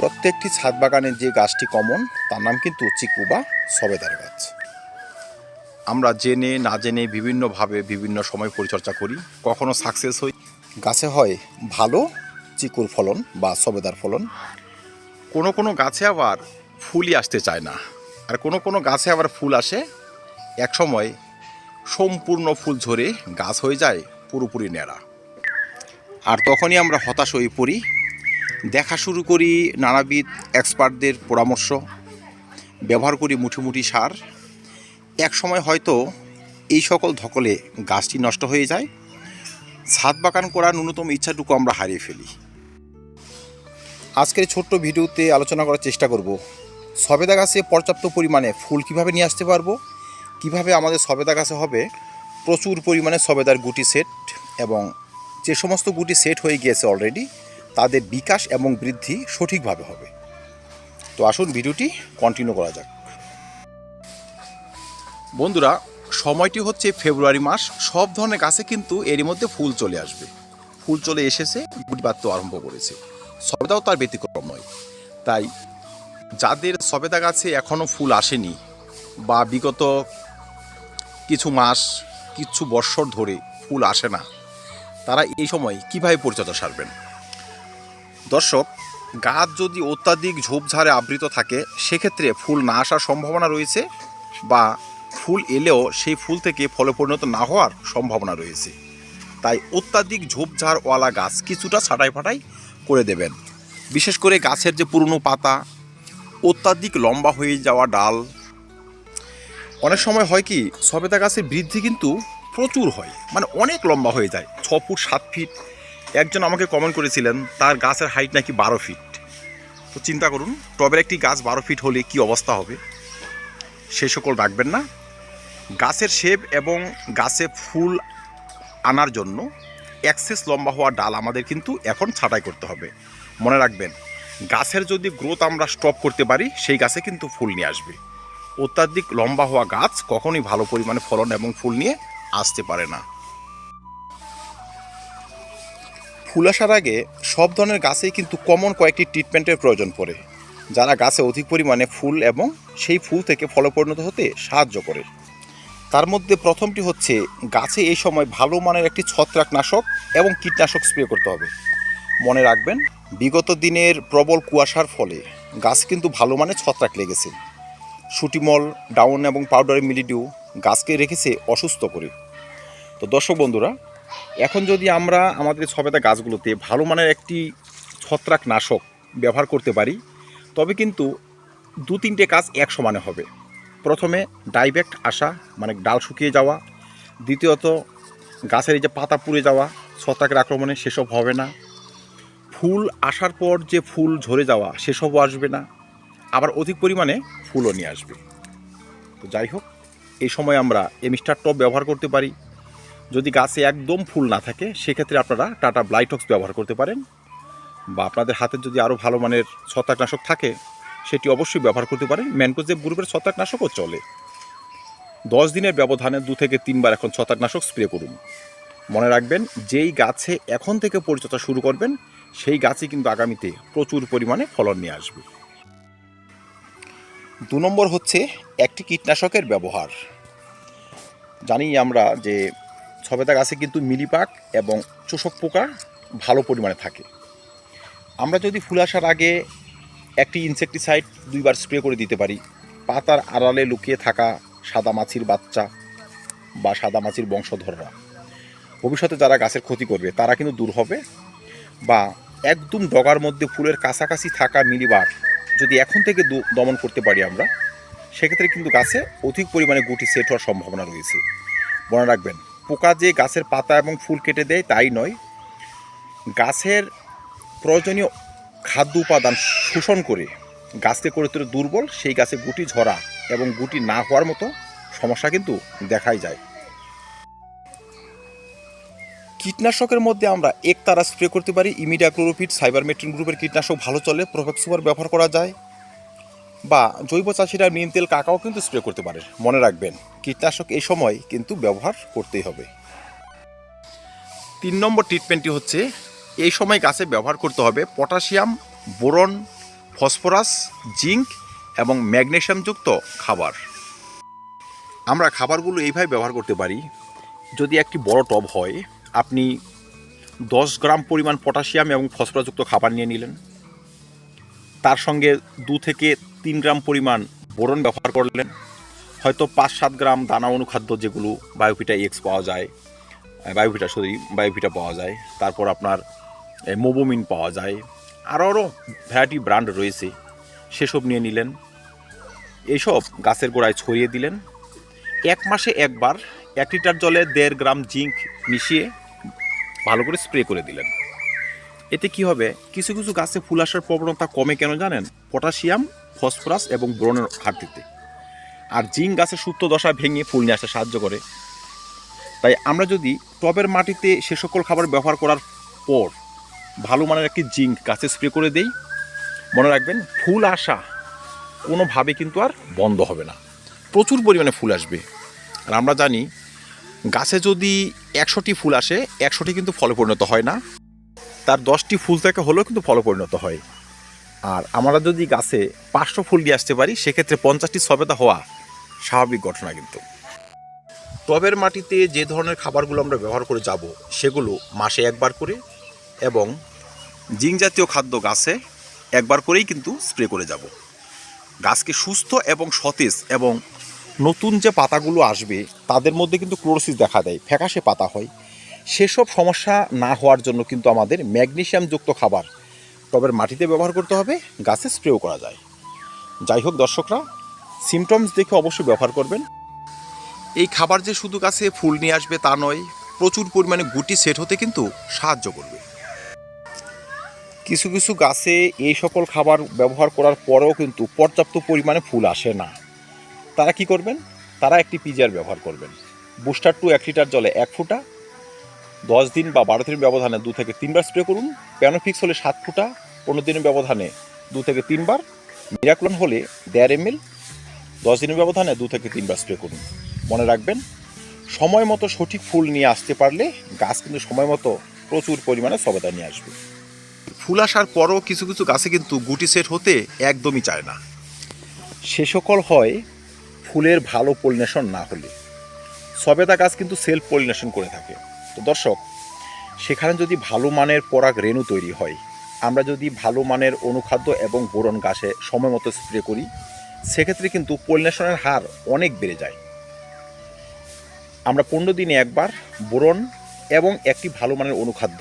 প্রত্যেকটি ছাদ বাগানের যে গাছটি কমন, তার নাম কিন্তু চিকু বা সবেদার গাছ। আমরা জেনে, না জেনে বিভিন্নভাবে বিভিন্ন সময় পরিচর্যা করি, কখনো সাকসেস হই। গাছে হয় ভালো, চিকুর ফলন বা সবেদার ফলন। কোনো কোনো গাছে আবার ফুলই আসতে চায় না। আর কোনো কোনো গাছে আবার ফুল আসে এক সময় সম্পূর্ণ ফুল ঝরে গাছ হয়ে যায় পুরোপুরি নেড়া আর তখনই আমরা হতাশ হয়ে পড়ি দেখা শুরু করি নানাবিধ এক্সপার্টদের পরামর্শ, ব্যবহার করি মুঠি সার। এক সময় হয়তো এই সকল ধকলে গাছটি নষ্ট হয়ে যায়। ছাদ বাগান করার ন্যূনতম ইচ্ছাটুকু আমরা হারিয়ে ফেলি। আজকের ছোট্ট ভিডিওতে আলোচনা করার চেষ্টা করব, সবেদা গাছে পর্যাপ্ত পরিমাণে ফুল কীভাবে নিয়ে আসতে পারব, কীভাবে আমাদের সবেদা গাছে হবে, প্রচুর পরিমাণে সবেদার গুটি সেট এবং যে সমস্ত গুটি সেট হয়ে গিয়েছে অলরেডি তাদের বিকাশ এবং বৃদ্ধি সঠিকভাবে হবে। তো আসুন ভিডিওটি কন্টিনিউ করা যাক। বন্ধুরা, সময়টি হচ্ছে ফেব্রুয়ারি মাস। সব ধরনের গাছে কিন্তু এরই মধ্যে ফুল চলে আসবে। ফুল চলে এসেছে গুটি বাড়তে আরম্ভ করেছে। সবেদাও তার ব্যতিক্রম নয়। তাই যাদের সবেদা গাছে এখনও ফুল আসেনি বা বিগত কিছু মাস, কিছু বৎসর ধরে ফুল আসে না, তারা এই সময় কীভাবে পরিচর্যা সারবেন? দর্শক, গাছ যদি অত্যাধিক ঝোপঝাড়ে আবৃত থাকে, সেক্ষেত্রে ফুল না আসার সম্ভাবনা রয়েছে বা ফুল এলেও সেই ফুল থেকে ফলে পরিণত না হওয়ার সম্ভাবনা রয়েছে। তাই অত্যাধিক ঝোপঝাড়ওয়ালা গাছ কিছুটা ছাটাই ফাটাই করে দেবেন। বিশেষ করে গাছের যে পুরনো পাতা, অত্যাধিক লম্বা হয়ে যাওয়া ডাল। অনেক সময় হয় কি, সবেদা গাছের বৃদ্ধি কিন্তু প্রচুর হয়। মানে অনেক লম্বা হয়ে যায়, ছ ফুট, সাত ফিট। একজন আমাকে কমেন্ট করেছিলেন, তার গাছের হাইট নাকি বারো ফিট তো চিন্তা করুন, টবের একটি গাছ বারো ফিট হলে কি অবস্থা হবে? সে সকল রাখবেন না। গাছের শেপ এবং গাছে ফুল আনার জন্য অ্যাক্সেস লম্বা হওয়া ডাল আমাদের কিন্তু এখন ছাঁটাই করতে হবে। মনে রাখবেন, গাছের যদি গ্রোথ আমরা স্টপ করতে পারি, সেই গাছে কিন্তু ফুল নিয়ে আসবে। অত্যাধিক লম্বা হওয়া গাছ কখনোই ভালো পরিমাণে ফলন এবং ফুল নিয়ে আসতে পারে না। ফুল আসার আগে সব ধরনের গাছেই কিন্তু কমন কয়েকটি ট্রিটমেন্টের প্রয়োজন পড়ে, যারা গাছে অধিক পরিমাণে ফুল এবং সেই ফুল থেকে ফলে পরিণত হতে সাহায্য করে। তার মধ্যে প্রথমটি হচ্ছে, গাছে এই সময় ভালো মানের একটি ছত্রাকনাশক এবং কীটনাশক স্প্রে করতে হবে। মনে রাখবেন, বিগত দিনের প্রবল কুয়াশার ফলে গাছ কিন্তু ভালো মানের ছত্রাক লেগেছে। সুটিমল ডাউন এবং পাউডারের মিলিডিউ গাছকে রেখেছে অসুস্থ করে। তো দর্শক বন্ধুরা এখন যদি আমরা আমাদের সবেদা গাছগুলোতে ভালো মানের একটি ছত্রাকনাশক ব্যবহার করতে পারি, তবে কিন্তু দু তিনটে কাজ এক সমানে হবে। প্রথমে ডাইরেক্ট আসা মানে ডাল শুকিয়ে যাওয়া। দ্বিতীয়ত, গাছের এই যে পাতা পুড়ে যাওয়া, ছত্রাকের আক্রমণে সেসব হবে না। ফুল আসার পর যে ফুল ঝরে যাওয়া, সেসবও আসবে না। আবার অধিক পরিমাণে ফুলও নিয়ে আসবে। তো যাই হোক, এই সময় আমরা এমিস্টার টপ ব্যবহার করতে পারি। যদি গাছে একদম ফুল না থাকে, সেক্ষেত্রে আপনারা টাটা ব্লাইটক্স ব্যবহার করতে পারেন বা আপনাদের হাতে যদি আরও ভালো মানের ছত্রাকনাশক থাকে, সেটি অবশ্যই ব্যবহার করতে পারেন। ম্যানকোজেব গ্রুপের ছত্রাকনাশকও চলে। দশ দিনের ব্যবধানে দু থেকে তিনবার এখন ছত্রাকনাশক স্প্রে করুন। মনে রাখবেন, যেই গাছে এখন থেকে পরিচর্যা শুরু করবেন, সেই গাছই কিন্তু আগামীতে প্রচুর পরিমাণে ফলন নিয়ে আসবে। দু নম্বর হচ্ছে একটি কীটনাশকের ব্যবহার। জানি আমরা যে সবেদা গাছে কিন্তু মিলিপাক এবং চোষক পোকা ভালো পরিমাণে থাকে। আমরা যদি ফুল আসার আগে একটি ইনসেকটিসাইড দুইবার স্প্রে করে দিতে পারি। পাতার আড়ালে লুকিয়ে থাকা সাদা মাছির বাচ্চা বা সাদা মাছির বংশধররা। ভবিষ্যতে যারা গাছের ক্ষতি করবে, তারা কিন্তু দূর হবে বা একদম ডগার মধ্যে ফুলের কাছাকাছি থাকা মিলিবার যদি এখন থেকে দমন করতে পারি আমরা, সেক্ষেত্রে কিন্তু গাছে অধিক পরিমাণে গুটি সেট হওয়ার সম্ভাবনা রয়েছে। মনে রাখবেন পোকা যে গাছের পাতা এবং ফুল কেটে দেয় তাই নয়। গাছের প্রয়োজনীয় খাদ্য উপাদান শোষণ করে গাছকে করে তোলে দুর্বল, সেই গাছে গুটি ঝরা এবং গুটি না হওয়ার মতো সমস্যা কিন্তু দেখাই যায়। কীটনাশকের মধ্যে আমরা এক তারা স্প্রে করতে পারি। ইমিডিয়া ক্লোরোফিট সাইবার মেট্রিন গ্রুপের কীটনাশক ভালো চলে প্রোফেক্সুয়ার ব্যবহার করা যায়। বা জৈব চাষিরা নিম তেল কাকাও কিন্তু স্প্রে করতে পারে। মনে রাখবেন, কীটনাশক এই সময় কিন্তু ব্যবহার করতেই হবে। তিন নম্বর ট্রিটমেন্টটি হচ্ছে, এই সময় গাছে ব্যবহার করতে হবে পটাশিয়াম বোরন ফসফরাস জিঙ্ক এবং ম্যাগনেশিয়ামযুক্ত খাবার। আমরা খাবারগুলো এইভাবে ব্যবহার করতে পারি, যদি একটি বড় টব হয়, আপনি দশ গ্রাম পরিমাণ পটাশিয়াম এবং ফসফরাসযুক্ত খাবার নিয়ে নিলেন। তার সঙ্গে দু থেকে তিন গ্রাম পরিমাণ বোরন ব্যবহার করলেন। হয়তো পাঁচ সাত গ্রাম দানা অনুখাদ্য যেগুলো বায়োভিটা এক্স পাওয়া যায় বায়োভিটা সরি বায়োভিটা পাওয়া যায়। তারপর আপনার মোবোমিন পাওয়া যায়। আরও আরও ভ্যারাইটি ব্র্যান্ড রয়েছে, সেসব নিয়ে নিলেন। এইসব গাছের গোড়ায় ছড়িয়ে দিলেন। এক মাসে একবার এক লিটার জলে দেড় গ্রাম জিঙ্ক মিশিয়ে ভালো করে স্প্রে করে দিলেন। এতে কি হবে? কিছু কিছু গাছে ফুল আসার প্রবণতা কমে কেন জানেন? পটাশিয়াম, ফসফরাস এবং ব্রণের ঘাটতিতে। আর জিঙ্ক গাছের সুপ্ত দশা ভেঙে ফুল নিয়ে আসতে সাহায্য করে। তাই আমরা যদি টবের মাটিতে সে সকল খাবার ব্যবহার করার পর ভালো মানের একটি জিঙ্ক গাছে স্প্রে করে দেই, মনে রাখবেন ফুল আসা কোনোভাবে কিন্তু আর বন্ধ হবে না। প্রচুর পরিমাণে ফুল আসবে। আর আমরা জানি গাছে যদি একশোটি ফুল আসে, একশোটি কিন্তু ফলে পরিণত হয় না। তার দশটি ফুল থেকে হলেও কিন্তু ফলে পরিণত হয়। আর আমরা যদি গাছে পাঁচশো ফুল দিয়ে আসতে পারি, সেক্ষেত্রে পঞ্চাশটি সবেতা হওয়া স্বাভাবিক ঘটনা কিন্তু। টবের মাটিতে যে ধরনের খাবারগুলো আমরা ব্যবহার করে যাব, সেগুলো মাসে একবার করে এবং জিঙ্ক জাতীয় খাদ্য গাছে একবার করেই কিন্তু স্প্রে করে যাব। গাছকে সুস্থ এবং সতেজ এবং নতুন যে পাতাগুলো আসবে, তাদের মধ্যে কিন্তু ক্লোরোসিস দেখা দেয়, ফ্যাকাশে পাতা হয়। সেসব সমস্যা না হওয়ার জন্য কিন্তু আমাদের ম্যাগনেশিয়ামযুক্ত খাবার টবের মাটিতে ব্যবহার করতে হবে, গাছে স্প্রেও করা যায়। যাই হোক দর্শকরা সিমটমস দেখে অবশ্যই ব্যবহার করবেন। এই খাবার যে শুধু গাছে ফুল নিয়ে আসবে তা নয়, প্রচুর পরিমাণে গুটি সেট হতে কিন্তু সাহায্য করবে। কিছু কিছু গাছে এই সকল খাবার ব্যবহার করার পরেও কিন্তু পর্যাপ্ত পরিমাণে ফুল আসে না। তারা কি করবেন? তারা একটি পিজার ব্যবহার করবেন। বুস্টার টু এক লিটার জলে এক ফুটা দশ দিন বা বারো দিনের ব্যবধানে দু থেকে তিনবার স্প্রে করুন। প্যানোফিক্স হলে সাত ফুটা? পনেরো দিনের ব্যবধানে দু থেকে তিনবার। মিরাক্লন হলে দেড় এম এল দশ দিনের ব্যবধানে দু থেকে তিনবার স্প্রে করুন। মনে রাখবেন সময় মতো সঠিক ফুল নিয়ে আসতে পারলে গাছ কিন্তু সময় মতো প্রচুর পরিমাণে সবেদা নিয়ে আসবে। ফুল আসার পরও কিছু কিছু গাছে কিন্তু গুটি সেট হতে একদমই চায় না। সে সকল হয় ফুলের ভালো পলিনেশন না হলে। সবেদা গাছ কিন্তু সেলফ পলিনেশন করে থাকে। তো দর্শক, সেখানে যদি ভালো মানের পরাগ রেণু তৈরি হয়, আমরা যদি ভালো মানের অনুখাদ্য এবং বোরন গাছে সময় মতো স্প্রে করি, সেক্ষেত্রে কিন্তু পলিনেশনের হার অনেক বেড়ে যায়। আমরা পনেরো দিনে একবার বোরন এবং একটি ভালো মানের অনুখাদ্য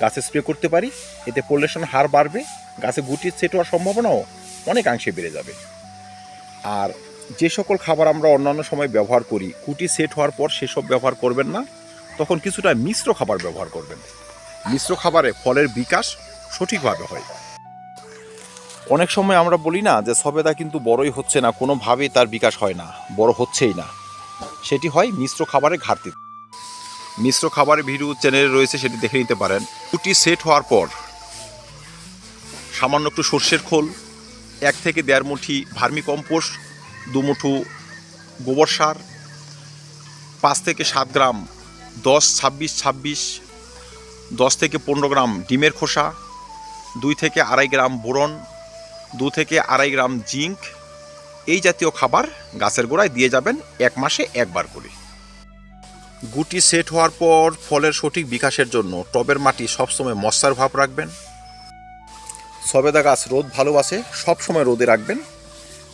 গাছে স্প্রে করতে পারি, এতে পলিনেশন হার বাড়বে, গাছে গুটি সেট হওয়ার সম্ভাবনাও অনেকাংশে বেড়ে যাবে। আর যে সকল খাবার আমরা অন্যান্য সময় ব্যবহার করি কুটি সেট হওয়ার পর সেসব ব্যবহার করবেন না তখন কিছুটা মিশ্র খাবার ব্যবহার করবেন। মিশ্র খাবারে ফলের বিকাশ সঠিকভাবে হয়। অনেক সময় আমরা বলি না যে সবেদা কিন্তু বড়ই হচ্ছে না, কোনোভাবেই তার বিকাশ হয় না, বড় হচ্ছেই না। সেটি হয় মিশ্র খাবারের ঘাটতি। মিশ্র খাবারের ভিডিও চ্যানেলে রয়েছে, সেটি দেখে নিতে পারেন। কুটি সেট হওয়ার পর সামান্য একটু সর্ষের খোল, এক থেকে দেড় মুঠি ভার্মি কম্পোস্ট, দু মুঠো গোবর সার, পাঁচ থেকে সাত গ্রাম দশ, ছাব্বিশ ছাব্বিশ, দশ থেকে পনেরো গ্রাম ডিমের খোসা, দুই থেকে আড়াই গ্রাম বোরন, দু থেকে আড়াই গ্রাম জিঙ্ক, এই জাতীয় খাবার গাছের গোড়ায় দিয়ে যাবেন এক মাসে একবার করে। গুটি সেট হওয়ার পর ফলের সঠিক বিকাশের জন্য টবের মাটি সবসময় মশার ভাব রাখবেন। সবেদা গাছ রোদ ভালোবাসে, সবসময় রোদে রাখবেন।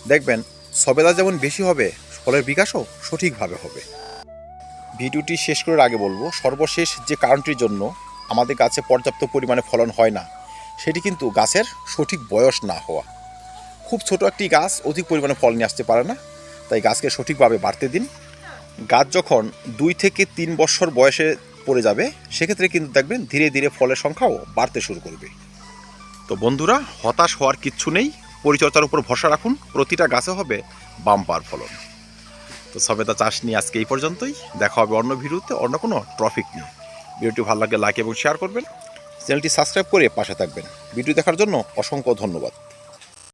দেখবেন সবেদা যেমন বেশি হবে, ফলের বিকাশও সঠিকভাবে হবে। ভিডিওটি শেষ করার আগে বলব, সর্বশেষ যে কারণটির জন্য আমাদের গাছে পর্যাপ্ত পরিমাণে ফলন হয় না, সেটি কিন্তু গাছের সঠিক বয়স না হওয়া। খুব ছোট একটি গাছ অধিক পরিমাণে ফল নিয়ে আসতে পারে না, তাই গাছকে সঠিকভাবে বাড়তে দিন। গাছ যখন দুই থেকে তিন বছর বয়সে পড়ে যাবে, সেক্ষেত্রে কিন্তু দেখবেন ধীরে ধীরে ফলের সংখ্যাও বাড়তে শুরু করবে। তো বন্ধুরা, হতাশ হওয়ার কিচ্ছু নেই। পরিচর্যার উপর ভরসা রাখুন। প্রতিটা গাছে হবে বাম্পার ফলন। তো সবে তা চাষ নিয়ে আজকে এই পর্যন্তই। দেখা হবে অন্য ভিডিওতে, অন্য কোনো ট্রফিক নিয়ে। ভিডিওটি ভালো লাগলে লাইক এবং শেয়ার করবেন। চ্যানেলটি সাবস্ক্রাইব করে পাশে থাকবেন। ভিডিও দেখার জন্য অসংখ্য ধন্যবাদ।